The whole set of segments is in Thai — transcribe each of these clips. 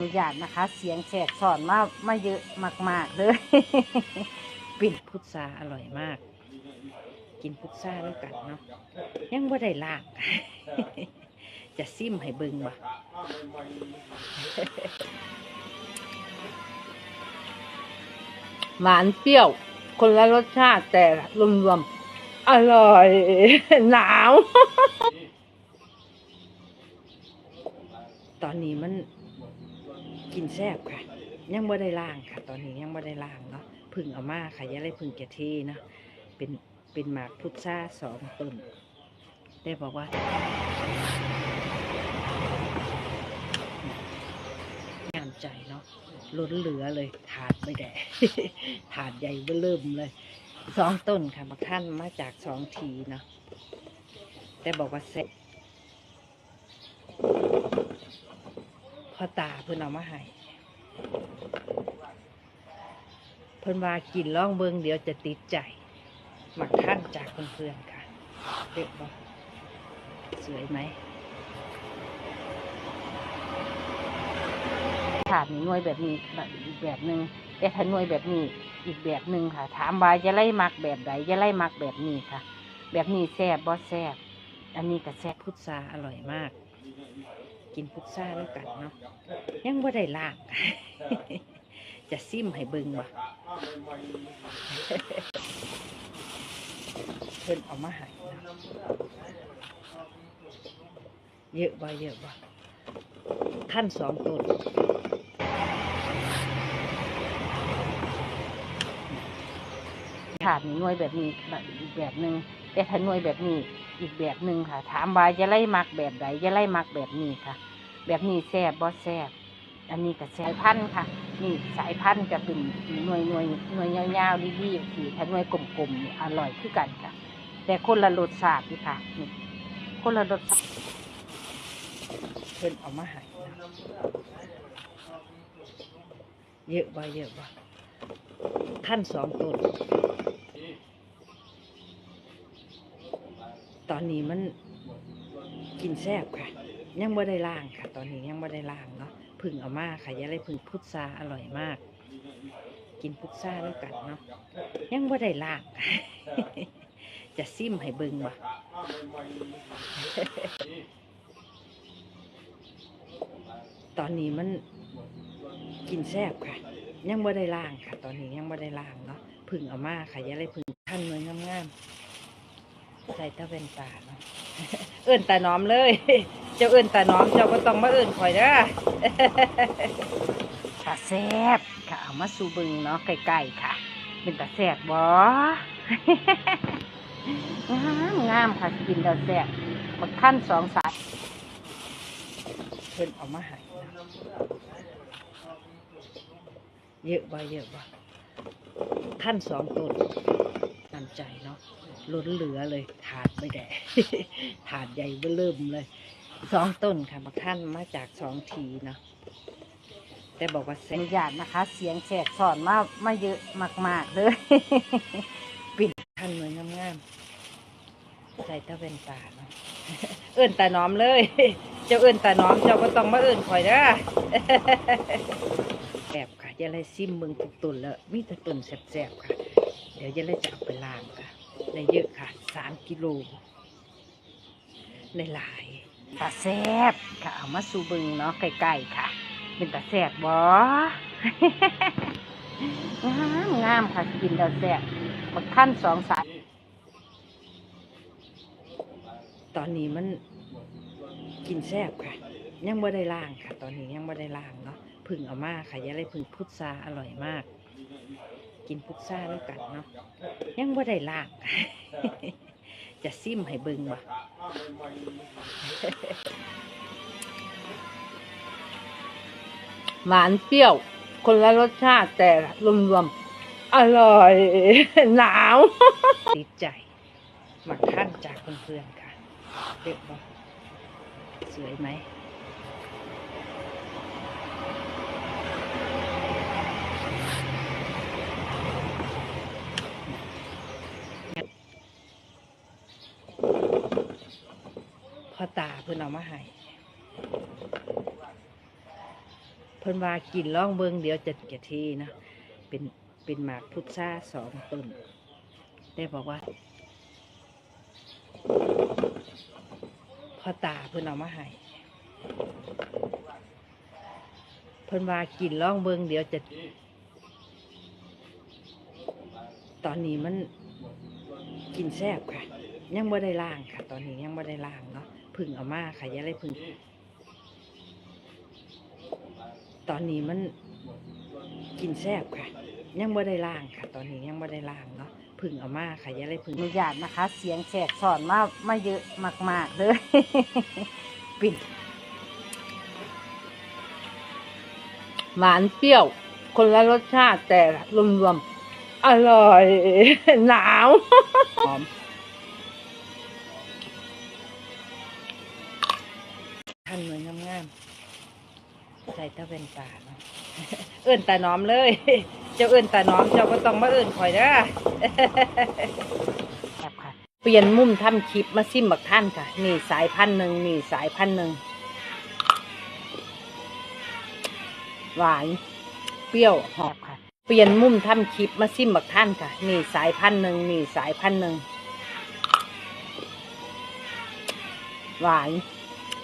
อนุญาตนะคะ เสียงแสกสอนมามาเยอะมาก ๆ เลย ปิ่นพุทราอร่อยมาก กินพุทราแล้วกันเนาะยังบ่าได้ลางจะซิมให้เบิงบ่หวานเปรี้ยว คนละรสชาติแต่รวมๆอร่อย หนาว ตอนนี้มัน กินแซ่บค่ะ ยังบ่ได้ล่างค่ะ ตอนนี้ยังบ่ได้ล่างเนาะพึ่งเอามาค่ะยังได้พึ่งแกะเทเนาะเป็นเป็นหมากพุทราสองต้น ได้บอกว่างามใจเนาะล้นเหลือเลยถาดไม่แดถาดใหญ่เบ้อเริ่มเลยสองต้นค่ะบักท่านมาจากสองทีเนาะแต่บอกว่าเซ็จ พ่อตาเพิ่นเอามาให้เพิ่นว่ากินล่องเบิงเดี๋ยวจะติดใจหมักท่านจากเพื่อนๆค่ะเด็กบอกสวยไหมถาดนี้หน่วยแบบนี้แบบอีกแบบหนึ่งแต่ถ้าหน่วยแบบนี้อีกแบบหนึ่งค่ะ ถามว่าจะไล่มักแบบใดจะไล่มักแบบนี้ค่ะ แบบนี้แซ่บบ่แซ่บอันนี้ก็แซ่บพุทราอร่อยมาก กินพุทราแล้วกันเนาะยังบ่ได้ลางจะซิมให้เบิงบ่เพิ่นเอามาให้เนะเยอะบ่เยอะบ่ท่านสองต้นถาดหน่วยแบบนี้แบบอีกแบบหนึ่งแต่ถ้าหน่วยแบบนี้ อีกแบบหนึ่งค่ะ ถามว่าจะไล่มักแบบใดจะไล่มักแบบนี้ค่ะ แบบนี้แซ่บบ่แซ่บอันนี้ก็สายพันธุ์ค่ะ นี่สายพันธุ์จะเป็นหน่วยหน่วยหน่วยยาวๆดีๆสีถ้าหน่วยกลมๆนี่อร่อยคือกันค่ะ แต่คนละรสชาตินี่ค่ะนี่คนละรสชาติเพิ่นเอามาให้เยอะบ่เยอะบ่ท่านสองต้น ตอนนี้มันกินแซ่บค่ะ ยังบ่ได้ล่างค่ะ ตอนนี้ยังบ่ได้ล่างเนาะพึ่งเอามาค่ะยังได้พึ่งพุทราอร่อยมาก กินพุทราแล้วกันเนาะยังบ่ได้ล่าง จะซิมให้เบิ่งบ่ตอนนี้มันกินแซ่บค่ะ ยังบ่ได้ล่างค่ะ ตอนนี้ยังบ่ได้ล่างเนาะพึ่งเอามาค่ะยังได้พึ่งท่านหน่วยงามๆ ใส่ตะเวนตาเนาะเอิ้นตาน้อมเลย เจ้าเอิ้นตาน้อมเจ้าก็ต้องมาเอิ้นข่อยเด้อตาแซ่บค่ะเอามาสูบึงเนาะใกล้ๆค่ะ เป็นตาแซ่บบ่งามงามค่ะกินแล้วแซ่บบักขั้นสองสายเพิ่นเอามาให้เนาะเยอะบ่เยอะบ่ท่านสองต้น น้ำใจเนาะล้นเหลือเลยถาดไม่แดถาดใหญ่เบ้อเริ่มเลยสองต้นค่ะบักท่านมาจากสองทีเนาะแต่บอกว่าอนุญาตนะคะ เสียงแสกสอนมามาเยอะมาก ๆ เลยปิดท่านหน่วยงามๆใส่ตะเวนตาเนาะเอิ้นตาน้อมเลย เจ้าเอิ้นตาน้อมเจ้าก็ต้องมาเอิ้นข่อยเด้อแซ่บค่ะยายเลยซิมเมืองทุกตุนแล้วมีแต่ตุนแซ่บๆค่ะ เดี๋ยวยายเลยจะเอาไปล้างค่ะได้เยอะค่ะสามกิโลได้หลายตาแซ่บค่ะเอามาสู่เบึงเนาะใกล้ๆค่ะ เป็นตาแซ่บบ่งามงามค่ะกินแล้วแซ่บบักขั้นสองสายตอนนี้มันกินแซ่บค่ะ ยังบ่ได้ล่างค่ะ ตอนนี้ยังบ่ได้ล่างเนาะเพึ่งเอามาค่ะยายเลยพึ่งพุทราอร่อยมาก กินพุทราแล้วกันเนาะยังบ่ได้ลางจะซิมให้เบิงบ่หวานเปรี้ยว คนละรสชาติแต่รวมๆ อร่อย หนาวติดใจมักท่านจากเพื่อนๆค่ะเด็กบอกสวยไหม พ่อตาเพื่นเอามาให้เพิ่นว่ากินล่องเบิงเดี๋ยวจะเกะทีนะเป็นเป็นหมากพุทราสองต้น ได้บอกว่าพ่อตาเพิ่นเอามาให้เพิ่นว่ากินล่องเบิงเดี๋ยวจะ ตอนนี้มันกินแซ่บค่ะ ยังไม่ได้ล่างค่ะ ตอนนี้ยังไม่ได้ล่างเนาะ พึ่งเอามาค่ะอยังไรพึ่ง ตอนนี้มันกินแซ่บค่ะ ยังไม่ได้ล่างค่ะ ตอนนี้ยังไม่ได้ล่างเนาะเพึ่งเอามาค่ะอยังไรพึ่งอนุญาตนะคะ เสียงแสกสอนมามาเยอะมาก ๆ เลย ปิดหวานเปรี้ยว คนละรสชาติแต่รวมๆอร่อย หนาวหอม ใส่ตะเวนตาเนาะเอิ่นตาน้อมเลย เจ้าเอิ่นตาน้อมเจ้าก็ต้องมาเอิ่นข่อยนะครับค่ะเปลี่ยนมุมทำคลิปมาซิมบักท่านค่ะ นี่สายพันธุ์หนึ่งนี่สายพันธุ์หนึ่งหวานเปรี้ยวหอมค่ะ เปลี่ยนมุมทำคลิปมาซิมบักท่านค่ะ นี่สายพันธุ์หนึ่งนี่สายพันธุ์หนึ่งหวาน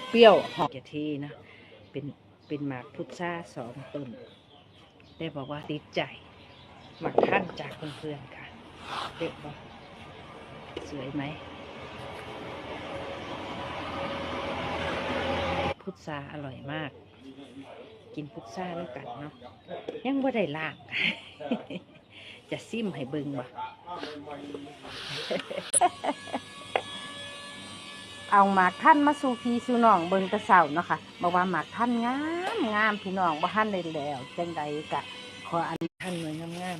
เปรี้ยวหอมกียรทีนะเป็น เป็นหมากพุทราสองต้น ได้บอกว่าติดใจหมักท่านจากเพื่อนๆค่ะเด็กบอกสวยไหม พุทราอร่อยมาก กินพุทราแล้วกันเนาะยังว่าได้ลาก จะซิมให้เบิงบ่ เอาหมากท่านมาสู่พี่สู่น้องเบิ่งตะเสาเนาะค่ะบอกว่าหมากท่านงามงามพี่น้องบ่ท่านได้แล้วจังใดกะขออันท่านหน่วยงามงาม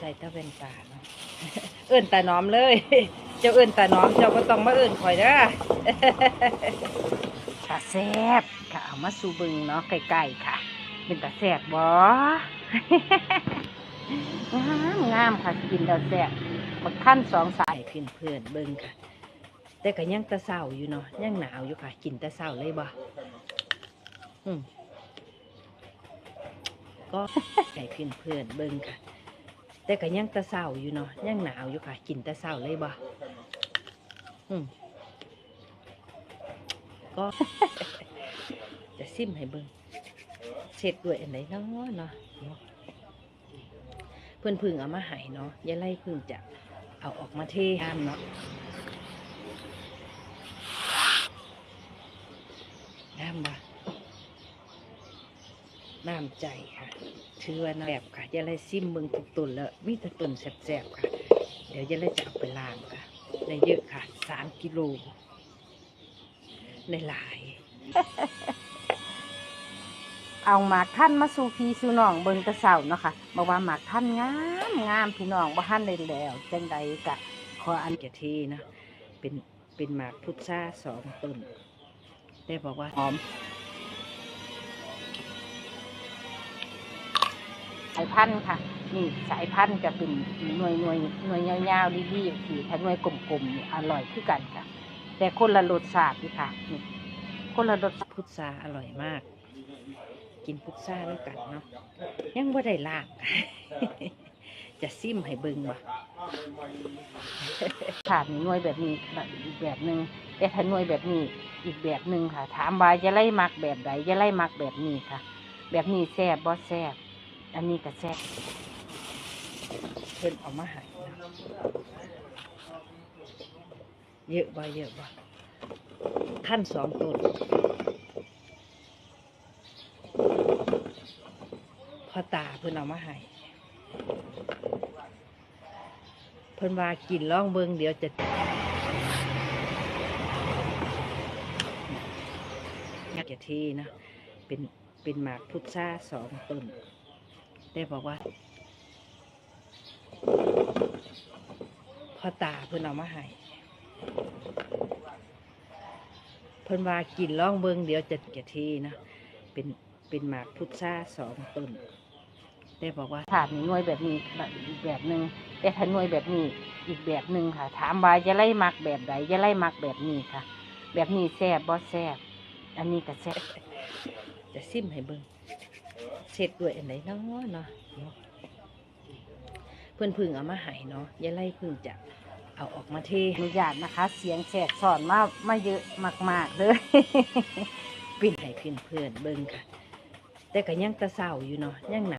ใส่ตะเวนตาเนาะเอิ่นตาน้อมเลย เจ้าเอิ่นตาน้อมเจ้าก็ต้องมาเอิ่นข่อยนะตาแซบค่ะเอามาสู่เบึงเนาะใกล้ๆค่ะ เป็นตาแซบบ่งามงามค่ะกินแล้วแซบบักท่านสองสายเพื่อนเพื่อนเบิ่งค่ะ แต่ก็ยังตะเศร้าอยู่เนาะยังหนาวอยู่ค่ะ กินตะเศร้าเลยบ่อืมก็ให้เพื่อนเพื่อนเบิ่งค่ะ แต่ก็ยังตะเศร้าอยู่เนาะยังหนาวอยู่ค่ะ กินตะเศร้าเลยบ่อืมก็จะซิมให้เบิ่งเช็ดด้วยอันไหนเนาะเนาะเนาะเพื่อนพึ่งเอามาให้เนาะอย่าไล่พึ่งจะเอาออกมาเทห้ามเนาะ น้ำบ่น้ำใจค่ะ ถือว่าน้ำแบบค่ะอย่าไล่ซิมเบิ่งทุกตุนแล้วมีแต่ตุนแสบๆค่ะ เดี๋ยวอย่าไล่จะเอาไปล้างค่ะได้เยอะค่ะสามกิโลได้หลาย เอาหมากท่านมาสู่พี่สู่น้องเบิ่งแตะเสาเนาะค่ะบอกว่าหมากท่านงามงามพี่น้องบ่ท่านได้แล้วจังใดกะขออันเกียรทีนะเป็นเป็นหมากพุทราสองต้น ได้บอกว่าหอมสายพันธุ์ค่ะ นี่สายพันธุ์จะเป็นหน่วยหน่วยหน่วยยาวๆรีบๆสีถ้าหน่วยกลมๆนี่อร่อยคือกันค่ะ แต่คนละรสชาตินี่ค่ะนี่คนละรสพุทราอร่อยมาก กินพุทราแล้วกันเนาะยังว่าได้ลาก จะซิมให้เบิ่งบ่ค่ะมีหน่วยแบบนี้แบบอีกแบบหนึ่งแต่ถ้าหน่วยแบบนี้อีกแบบหนึ่งค่ะ ถามว่าจะไล่มักแบบใดจะไล่มักแบบนี้ค่ะ แบบนี้แซ่บบ่แซ่บอันนี้ก็แซ่บเพิ่นเอามาให้นะเยอะบ่เยอะบ่ขั้นสองต้นพ่อตาเพิ่นเอามาให้ เพิ่นว่ากินล่องเบิงเดี๋ยวจะเกียทีนะเป็นเป็นหมากพุทราสองต้น ได้บอกว่าพ่อตาเพิ่นเอามาให้เพิ่นว่ากินล่องเบิงเดี๋ยวจะเกียทีนะเป็นเป็นหมากพุทราสองต้น ได้บอกว่าถาดนี้หน่วยแบบนี้แบบอีกแบบหนึ่ง แต่ถ้าหน่วยแบบนี้อีกแบบหนึ่งค่ะ ถามว่าจะไล่มักแบบใดจะไล่มักแบบนี้ค่ะ แบบนี้แซ่บบ่แซ่บอันนี้ก็แซ่บจะซิมให้เบิ่งเสร็จด้วยอันไหนเนาะเนาะเนาะเพื่อนพึ่งเอามาให้เนาะยายไล่พึ่งจะเอาออกมาเทอนุญาตนะคะ เสียงแสกสอนมามาเยอะมาก ๆ เลยปิ่นให้เพื่อนเพื่อนๆเบิ่งค่ะ แต่ก็ยังตะเศร้าอยู่เนาะยังหนา